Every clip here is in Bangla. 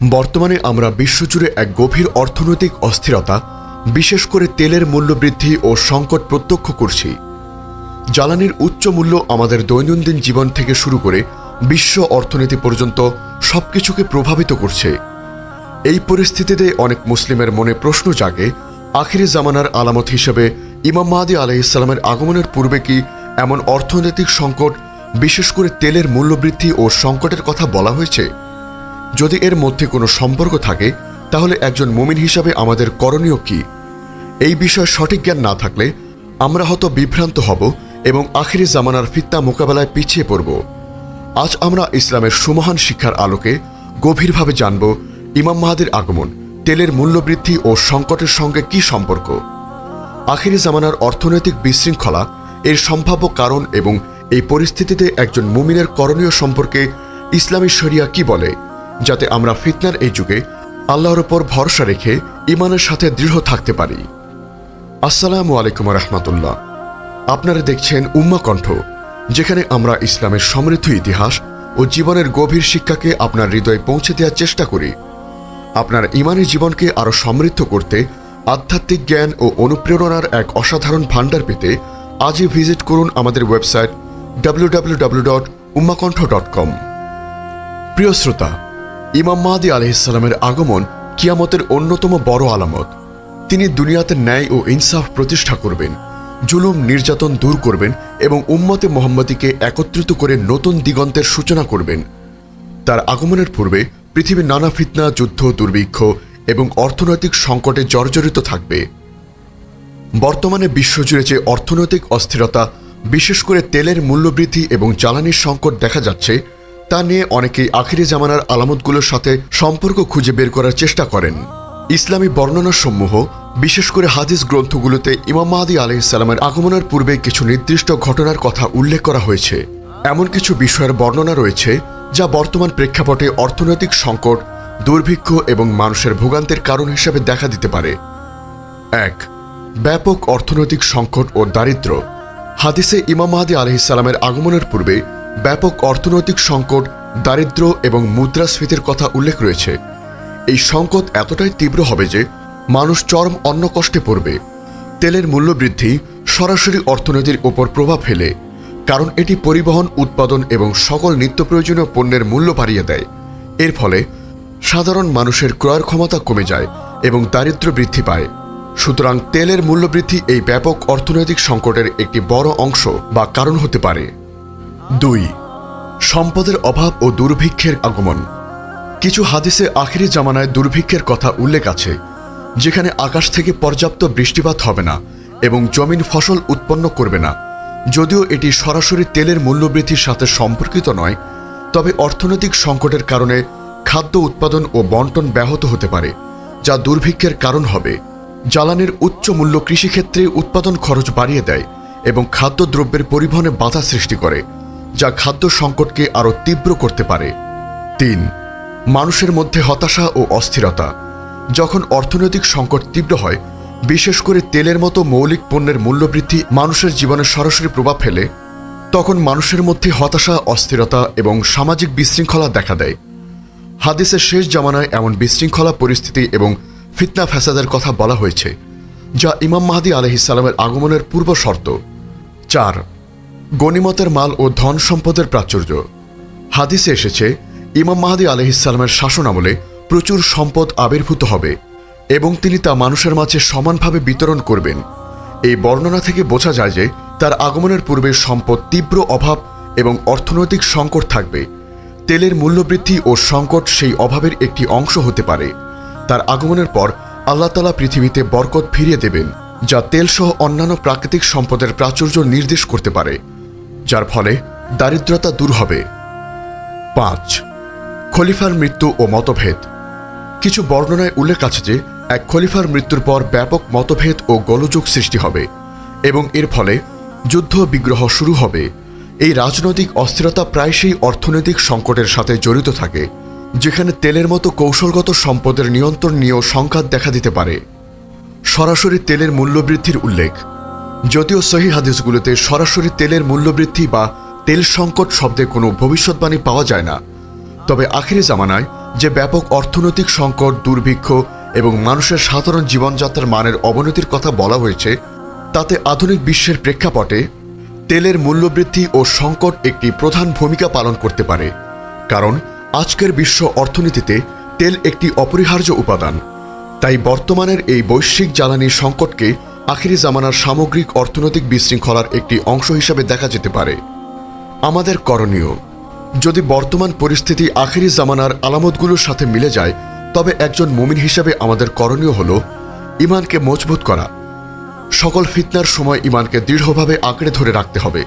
বর্তমানে আমরা বিশ্বজুড়ে এক গভীর অর্থনৈতিক অস্থিরতা, বিশেষ করে তেলের মূল্যবৃদ্ধি ও সংকট প্রত্যক্ষ করছি। জ্বালানির উচ্চ মূল্য আমাদের দৈনন্দিন জীবন থেকে শুরু করে বিশ্ব অর্থনীতি পর্যন্ত সবকিছুকে প্রভাবিত করছে। এই পরিস্থিতিতে অনেক মুসলিমের মনে প্রশ্ন জাগে, আখিরি জামানার আলামত হিসেবে ইমাম মাহাদি আলাইসাল্লামের আগমনের পূর্বে কি এমন অর্থনৈতিক সংকট, বিশেষ করে তেলের মূল্যবৃদ্ধি ও সংকটের কথা বলা হয়েছে? যদি এর মধ্যে কোনো সম্পর্ক থাকে, তাহলে একজন মুমিন হিসাবে আমাদের করণীয় কি? এই বিষয়ে সঠিক জ্ঞান না থাকলে আমরা হয়তো বিভ্রান্ত হব এবং আখিরি জামানার ফিত্তা মোকাবেলায় পিছিয়ে পড়ব। আজ আমরা ইসলামের সুমহান শিক্ষার আলোকে গভীরভাবে জানব ইমাম মাহাদের আগমন, তেলের মূল্যবৃদ্ধি ও সংকটের সঙ্গে কি সম্পর্ক। আখিরি জামানার অর্থনৈতিক বিশৃঙ্খলা, এর সম্ভাব্য কারণ এবং এই পরিস্থিতিতে একজন মুমিনের করণীয় সম্পর্কে ইসলামী শরিয়া কি বলে? যাতে আমরা ফিতনার এই যুগে আল্লাহর ওপর ভরসা রেখে ইমানের সাথে দৃঢ় থাকতে পারি। আসসালামু আলাইকুম রহমতুল্লাহ। আপনারা দেখছেন উম্মা কণ্ঠ, যেখানে আমরা ইসলামের সমৃদ্ধ ইতিহাস ও জীবনের গভীর শিক্ষাকে আপনার হৃদয়ে পৌঁছে দেওয়ার চেষ্টা করি। আপনার ইমানি জীবনকে আরও সমৃদ্ধ করতে আধ্যাত্মিক জ্ঞান ও অনুপ্রেরণার এক অসাধারণ ভাণ্ডার পেতে আজই ভিজিট করুন আমাদের ওয়েবসাইট কম প্রিয় শ্রোতা ইমাম মাহাদি আলহিসাল্লামের আগমন কিয়ামতের অন্যতম বড় আলামত। তিনি দুনিয়াতে ন্যায় ও ইনসাফ প্রতিষ্ঠা করবেন, জুলুম নির্যাতন দূর করবেন এবং উম্মতে মোহাম্মদীকে একত্রিত করে নতুন দিগন্তের সূচনা করবেন। তার আগমনের পূর্বে পৃথিবীর নানা ফিতনা, যুদ্ধ, দুর্ভিক্ষ এবং অর্থনৈতিক সংকটে জর্জরিত থাকবে। বর্তমানে বিশ্বজুড়ে যে অর্থনৈতিক অস্থিরতা, বিশেষ করে তেলের মূল্যবৃদ্ধি এবং জ্বালানির সংকট দেখা যাচ্ছে তা নিয়ে অনেকেই আখিরি জামানার আলামতগুলোর সাথে সম্পর্ক খুঁজে বের করার চেষ্টা করেন। ইসলামী বর্ণনাসমূহ বিশেষ করে হাদিস গ্রন্থগুলোতে ইমাম মাহাদি আলহিসাল্লামের আগমনের পূর্বে কিছু নির্দিষ্ট ঘটনার কথা উল্লেখ করা হয়েছে। এমন কিছু বিষয়ের বর্ণনা রয়েছে যা বর্তমান প্রেক্ষাপটে অর্থনৈতিক সংকট, দুর্ভিক্ষ এবং মানুষের ভোগান্তের কারণ হিসেবে দেখা দিতে পারে। এক, ব্যাপক অর্থনৈতিক সংকট ও দারিদ্র্য হাদিসে ইমাম মাহাদি আলহিসাল্লামের আগমনের পূর্বে ব্যাপক অর্থনৈতিক সংকট দারিদ্র্য এবং মুদ্রাস্ফীতির কথা উল্লেখ রয়েছে। এই সংকট এতটাই তীব্র হবে যে মানুষ চরম অন্ন কষ্টে পড়বে। তেলের মূল্য বৃদ্ধি সরাসরি অর্থনীতির উপর প্রভাব ফেলে, কারণ এটি পরিবহন, উৎপাদন এবং সকল নিত্য প্রয়োজনীয় পণ্যের মূল্য বাড়িয়ে দেয়। এর ফলে সাধারণ মানুষের ক্রয়ের ক্ষমতা কমে যায় এবং দারিদ্র্য বৃদ্ধি পায়। সুতরাং তেলের মূল্যবৃদ্ধি এই ব্যাপক অর্থনৈতিক সংকটের একটি বড় অংশ বা কারণ হতে পারে। দুই, সম্পদের অভাব ও দুর্ভিক্ষের আগমন। কিছু হাদিসে আখিরি জামানায় দুর্ভিক্ষের কথা উল্লেখ আছে, যেখানে আকাশ থেকে পর্যাপ্ত বৃষ্টিপাত হবে না এবং জমিন ফসল উৎপন্ন করবে না। যদিও এটি সরাসরি তেলের মূল্যবৃদ্ধির সাথে সম্পর্কিত নয়, তবে অর্থনৈতিক সংকটের কারণে খাদ্য উৎপাদন ও বন্টন ব্যাহত হতে পারে, যা দুর্ভিক্ষের কারণ হবে। জ্বালানির উচ্চ মূল্য কৃষিক্ষেত্রে উৎপাদন খরচ বাড়িয়ে দেয় এবং খাদ্যদ্রব্যের পরিবহনে বাধা সৃষ্টি করে। যা খাদ্য সংকটকে আরও তীব্র করতে পারে। তিন, মানুষের মধ্যে হতাশা ও অস্থিরতা। যখন অর্থনৈতিক সংকট তীব্র হয়, বিশেষ করে তেলের মতো মৌলিক পণ্যের মূল্যবৃদ্ধি মানুষের জীবনে সরাসরি প্রভাব ফেলে, তখন মানুষের মধ্যে হতাশা, অস্থিরতা এবং সামাজিক বিশৃঙ্খলা দেখা দেয়। হাদিসের শেষ জামানায় এমন বিশৃঙ্খলা পরিস্থিতি এবং ফিতনা ফ্যাসাদের কথা বলা হয়েছে, যা ইমাম মাহাদি আলহিসাল্লামের আগমনের পূর্ব শর্ত। চার গণিমতের মাল ও ধন সম্পদের প্রাচুর্য। হাদিসে এসেছে, ইমাম মাহাদি আলহিসাল্লামের শাসন আমলে প্রচুর সম্পদ আবির্ভূত হবে এবং তিনি তা মানুষের মাঝে সমানভাবে বিতরণ করবেন। এই বর্ণনা থেকে বোঝা যায় যে তার আগমনের পূর্বে সম্পদ তীব্র অভাব এবং অর্থনৈতিক সংকট থাকবে। তেলের মূল্যবৃদ্ধি ও সংকট সেই অভাবের একটি অংশ হতে পারে। তার আগমনের পর আল্লাহ তালা পৃথিবীতে বরকত ফিরিয়ে দেবেন, যা তেলসহ অন্যান্য প্রাকৃতিক সম্পদের প্রাচুর্য নির্দেশ করতে পারে। যার ফলে দারিদ্রতা দূর হবে। পাঁচ, খলিফার মৃত্যু ও মতভেদ। কিছু বর্ণনায় উল্লেখ আছে যে, এক খলিফার মৃত্যুর পর ব্যাপক মতভেদ ও গোলযোগ সৃষ্টি হবে এবং এর ফলে যুদ্ধ বিগ্রহ শুরু হবে। এই রাজনৈতিক অস্থিরতা প্রায়শই অর্থনৈতিক সংকটের সাথে জড়িত থাকে, যেখানে তেলের মতো কৌশলগত সম্পদের নিয়ন্ত্রণ নিয়েও সংঘাত দেখা দিতে পারে। সরাসরি তেলের মূল্যবৃদ্ধির উল্লেখ। যদিও সহি হাদিসগুলোতে সরাসরি তেলের মূল্যবৃদ্ধি বা তেল সংকট শব্দে কোনো ভবিষ্যৎবাণী পাওয়া যায় না। তবে আখিরি জামানায় যে ব্যাপক অর্থনৈতিক সংকট, দুর্ভিক্ষ এবং মানুষের সাধারণ জীবনযাত্রার মানের অবনতির কথা বলা হয়েছে, তাতে আধুনিক বিশ্বের প্রেক্ষাপটে তেলের মূল্যবৃদ্ধি ও সংকট একটি প্রধান ভূমিকা পালন করতে পারে। কারণ আজকের বিশ্ব অর্থনীতিতে তেল একটি অপরিহার্য উপাদান। তাই বর্তমানের এই বৈশ্বিক জ্বালানি সংকটকে আখিরি জামানার সামগ্রিক অর্থনৈতিক বিশৃঙ্খলার একটি অংশ হিসাবে দেখা যেতে পারে। আমাদের করণীয়, যদি বর্তমান পরিস্থিতি আখিরি জামানার আলামতগুলোর সাথে মিলে যায়, তবে একজন মুমিন হিসাবে আমাদের করণীয় হল ইমানকে মজবুত করা। সকল ফিতনার সময় ইমানকে দৃঢ়ভাবে আঁকড়ে ধরে রাখতে হবে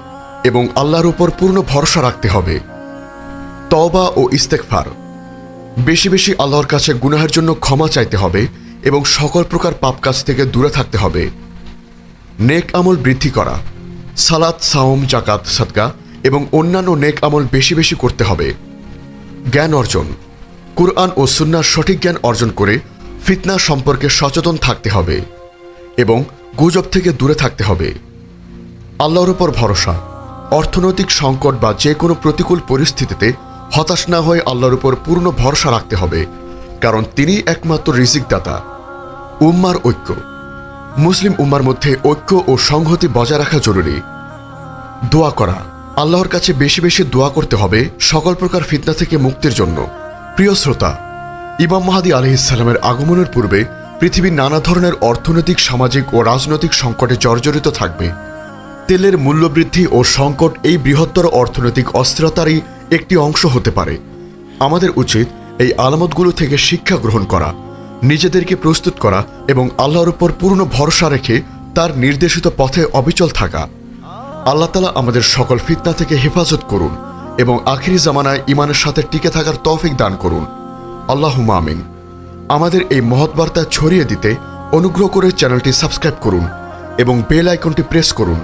এবং আল্লাহর উপর পূর্ণ ভরসা রাখতে হবে। তওবা ও ইস্তেকফার বেশি বেশি আল্লাহর কাছে গুনাহের জন্য ক্ষমা চাইতে হবে এবং সকল প্রকার পাপ কাজ থেকে দূরে থাকতে হবে। নেক আমল বৃদ্ধি করা, সালাত, সাওম জাকাত সদকা এবং অন্যান্য নেক আমল বেশি বেশি করতে হবে। জ্ঞান অর্জন, কুরআন ও সুন্নার সঠিক জ্ঞান অর্জন করে ফিতনা সম্পর্কে সচেতন থাকতে হবে এবং গুজব থেকে দূরে থাকতে হবে। আল্লাহর উপর ভরসা, অর্থনৈতিক সংকট বা যে কোনো প্রতিকূল পরিস্থিতিতে হতাশ না হয়ে আল্লাহর উপর পূর্ণ ভরসা রাখতে হবে, কারণ তিনি একমাত্র রিজিক দাতা উম্মার ঐক্য। মুসলিম উম্মার মধ্যে ঐক্য ও সংহতি বজায় রাখা জরুরি। দোয়া করা। আল্লাহর কাছে বেশি বেশি দোয়া করতে হবে সকল প্রকার ফিতনা থেকে মুক্তির জন্য। প্রিয় শ্রোতা, ইমাম মাহাদি ইসলামের আগমনের পূর্বে পৃথিবীর নানা ধরনের অর্থনৈতিক, সামাজিক ও রাজনৈতিক সংকটে জর্জরিত থাকবে। তেলের মূল্যবৃদ্ধি ও সংকট এই বৃহত্তর অর্থনৈতিক অস্থিরতারই একটি অংশ হতে পারে। আমাদের উচিত এই আলামতগুলো থেকে শিক্ষা গ্রহণ করা। নিজেদেরকে প্রস্তুত করা এবং আল্লাহর উপর পূর্ণ ভরসা রেখে তার নির্দেশিত পথে অবিচল থাকা। আল্লাহ তালা আমাদের সকল ফিতনা থেকে হেফাজত করুন এবং আখিরি জামানায় ইমানের সাথে টিকে থাকার তৌফিক দান করুন। আল্লাহ আমিন। আমাদের এই মহৎ বার্তা ছড়িয়ে দিতে অনুগ্রহ করে চ্যানেলটি সাবস্ক্রাইব করুন এবং বেল আইকনটি প্রেস করুন।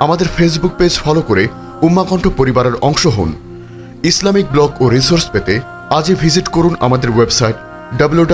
আমাদের ফেসবুক পেজ ফলো করে উম্মাকণ্ঠ পরিবারের অংশ হন। ইসলামিক ব্লগ ও রিসোর্স পেতে আজই ভিজিট করুন আমাদের ওয়েবসাইট ডাব্লিউ